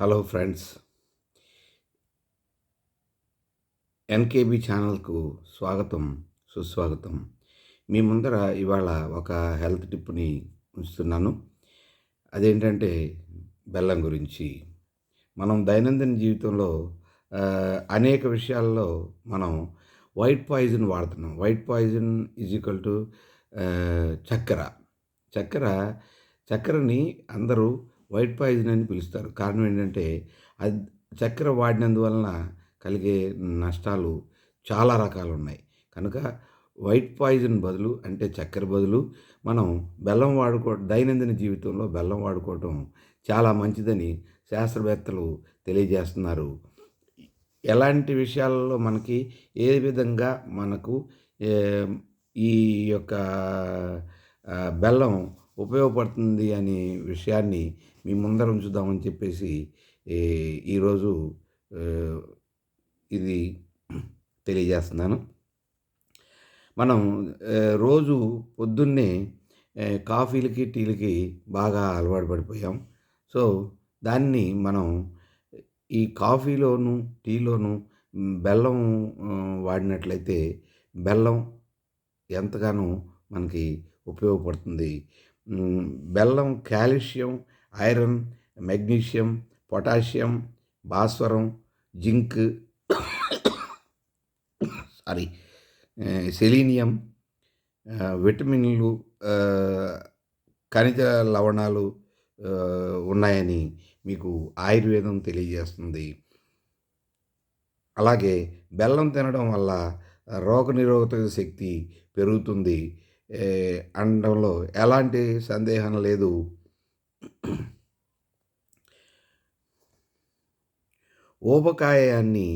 Hello friends. ఎన్కేబి ఛానల్కు స్వాగతం సుస్వాగతం. మీ ముందర ఇవాళ ఒక హెల్త్ టిప్ని ఉంచుతున్నాను. అదేంటంటే బెల్లం గురించి. మనం దైనందిన జీవితంలో అనేక విషయాల్లో మనం వైట్ పాయిజన్ వాడుతున్నాం. White poison is equal to చక్కెర. చక్కెర చక్కెరని అందరూ వైట్ పాయిజన్ అని పిలుస్తారు. కారణం ఏంటంటే అది చక్కెర వాడినందువలన కలిగే నష్టాలు చాలా రకాలు ఉన్నాయి కనుక వైట్ పాయిజన్ బదులు అంటే చక్కెర బదులు మనం బెల్లం వాడుకో దైనందిన జీవితంలో బెల్లం వాడుకోవటం చాలా మంచిదని శాస్త్రవేత్తలు తెలియజేస్తున్నారు. ఎలాంటి విషయాలలో మనకి ఏ విధంగా మనకు ఈ యొక్క బెల్లం ఉపయోగపడుతుంది అనే విషయాన్ని మీ ముందర ఉంచుదామని చెప్పేసి ఈరోజు ఇది తెలియజేస్తున్నాను. మనం రోజు పొద్దున్నే కాఫీలకి టీలకి బాగా అలవాటు పడిపోయాం. సో దాన్ని మనం ఈ కాఫీలోను టీలోను బెల్లం వాడినట్లయితే బెల్లం ఎంతగానో మనకి ఉపయోగపడుతుంది. బెల్లం కాల్షియం ఐరన్ మెగ్నీషియం పొటాషియం భాస్వరం జింక్ సారీ సెలీనియం విటమిన్లు ఖనిజ లవణాలు ఉన్నాయని మీకు ఆయుర్వేదం తెలియజేస్తుంది. అలాగే బెల్లం తినడం వల్ల రోగనిరోధక శక్తి పెరుగుతుంది. అనడంలో ఎలాంటి సందేహం లేదు. ఊబకాయాన్ని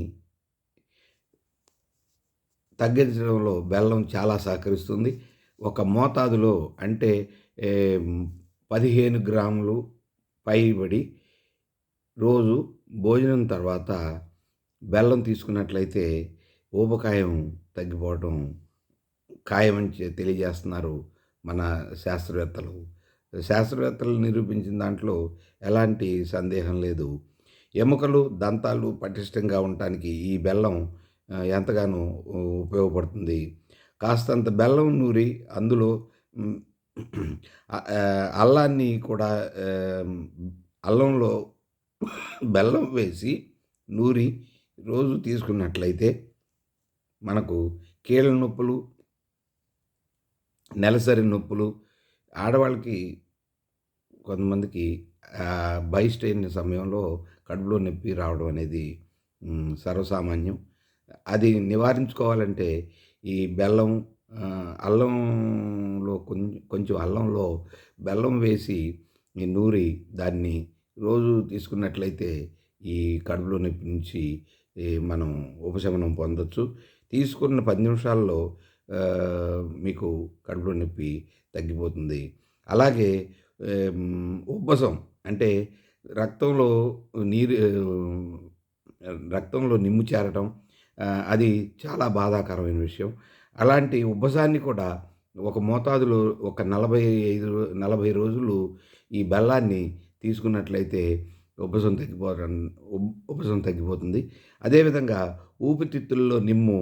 తగ్గించడంలో బెల్లం చాలా సహకరిస్తుంది. ఒక మోతాదులో అంటే పదిహేను గ్రాములు పైబడి రోజు భోజనం తర్వాత బెల్లం తీసుకున్నట్లయితే ఊబకాయం తగ్గిపోవటం ఖాయమని తెలియజేస్తున్నారు మన శాస్త్రవేత్తలు. శాస్త్రవేత్తలు నిరూపించిన దాంట్లో ఎలాంటి సందేహం లేదు. ఎముకలు దంతాలు పటిష్టంగా ఉండటానికి ఈ బెల్లం ఎంతగానో ఉపయోగపడుతుంది. కాస్తంత బెల్లం నూరి అందులో అల్లాన్ని కూడా అల్లంలో బెల్లం వేసి నూరి రోజు తీసుకున్నట్లయితే మనకు కీళ్ళ నొప్పులు నెలసరి నొప్పులు ఆడవాళ్ళకి కొంతమందికి బయస్ట్ అయిన సమయంలో కడుపులో నొప్పి రావడం అనేది సర్వసామాన్యం. అది నివారించుకోవాలంటే ఈ బెల్లం అల్లంలో కొంచెం కొంచెం అల్లంలో బెల్లం వేసి నూరి దాన్ని రోజు తీసుకున్నట్లయితే ఈ కడుపులో నొప్పి నుంచి మనం ఉపశమనం పొందొచ్చు. తీసుకున్న పది నిమిషాల్లో మీకు కడుపులో నొప్పి తగ్గిపోతుంది. అలాగే ఉబ్బసం అంటే రక్తంలో నీరు రక్తంలో నిమ్ము చేరటం అది చాలా బాధాకరమైన విషయం. అలాంటి ఉబ్బసాన్ని కూడా ఒక మోతాదులో ఒక నలభై ఐదు నలభై రోజులు ఈ బెల్లాన్ని తీసుకున్నట్లయితే ఉబ్బసం తగ్గిపోవడం ఉబ్బసం తగ్గిపోతుంది. అదేవిధంగా ఊపిరితిత్తుల్లో నిమ్ము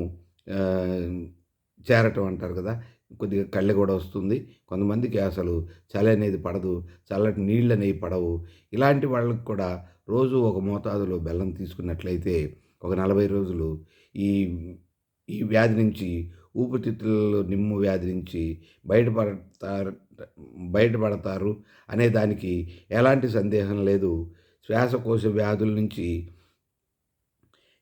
చేరటం అంటారు కదా. కొద్దిగా కళ్ళు కూడా వస్తుంది. కొంతమందికి అసలు చలి అనేది పడదు. చల్లటి నీళ్ళు అనేవి పడవు. ఇలాంటి వాళ్ళకి కూడా రోజు ఒక మోతాదులో బెల్లం తీసుకున్నట్లయితే ఒక నలభై రోజులు ఈ ఈ వ్యాధి నుంచి ఊపిరితిత్తులలో నిమ్ము వ్యాధి నుంచి బయటపడతారు బయటపడతారు అనే దానికి ఎలాంటి సందేహం లేదు. శ్వాసకోశ వ్యాధుల నుంచి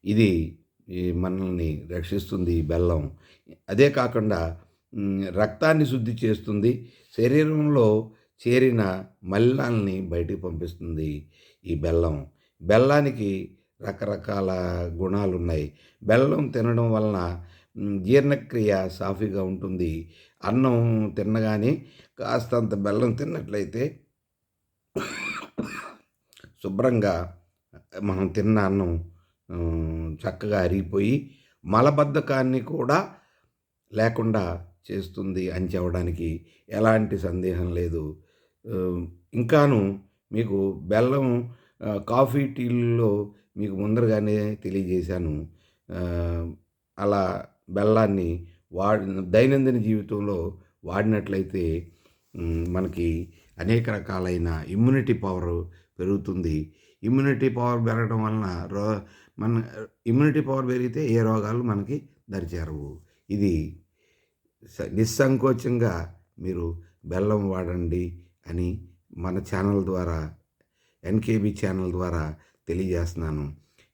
ఇది ఈ మనల్ని రక్షిస్తుంది ఈ బెల్లం. అదే కాకుండా రక్తాన్ని శుద్ధి చేస్తుంది శరీరంలో చేరిన మలినాల్ని బయటికి పంపిస్తుంది ఈ బెల్లం. బెల్లానికి రకరకాల గుణాలు ఉన్నాయి బెల్లం తినడం వలన జీర్ణక్రియ సాఫీగా ఉంటుంది. అన్నం తినగానే కాస్తంత బెల్లం తిన్నట్లయితే శుభ్రంగా మనం తిన్న అన్నం చక్కగా అరిగిపోయి మలబద్ధకాన్ని కూడా లేకుండా చేస్తుంది అని చెప్పడానికి ఎలాంటి సందేహం లేదు. ఇంకాను మీకు బెల్లం కాఫీ టీల్లో మీకు ముందరగానే తెలియజేశాను. అలా బెల్లాన్ని వాడి దైనందిన జీవితంలో వాడినట్లయితే మనకి అనేక రకాలైన ఇమ్యూనిటీ పవర్ పెరుగుతుంది. ఇమ్యూనిటీ పవర్ పెరగడం వలన రో మన ఇమ్యూనిటీ పవర్ పెరిగితే ఏ రోగాలు మనకి దరిచేరవు. ఇది నిస్సంకోచంగా మీరు బెల్లం వాడండి అని మన ఛానల్ ద్వారా ఎన్కేబి ఛానల్ ద్వారా తెలియజేస్తున్నాను.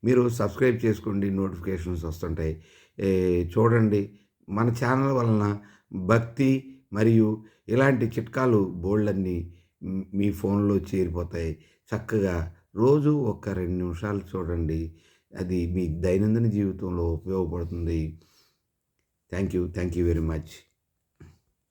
మీరు సబ్స్క్రైబ్ చేసుకోండి నోటిఫికేషన్స్ వస్తుంటాయి. చూడండి మన ఛానల్ వలన భక్తి మరియు ఇలాంటి చిట్కాలు బోల్డన్ని మీ ఫోన్లో చేరిపోతాయి. చక్కగా రోజు ఒక్క రెండు నిమిషాలు చూడండి. అది మీ దైనందిన జీవితంలో ఉపయోగపడుతుంది. Thank you. Thank you very much.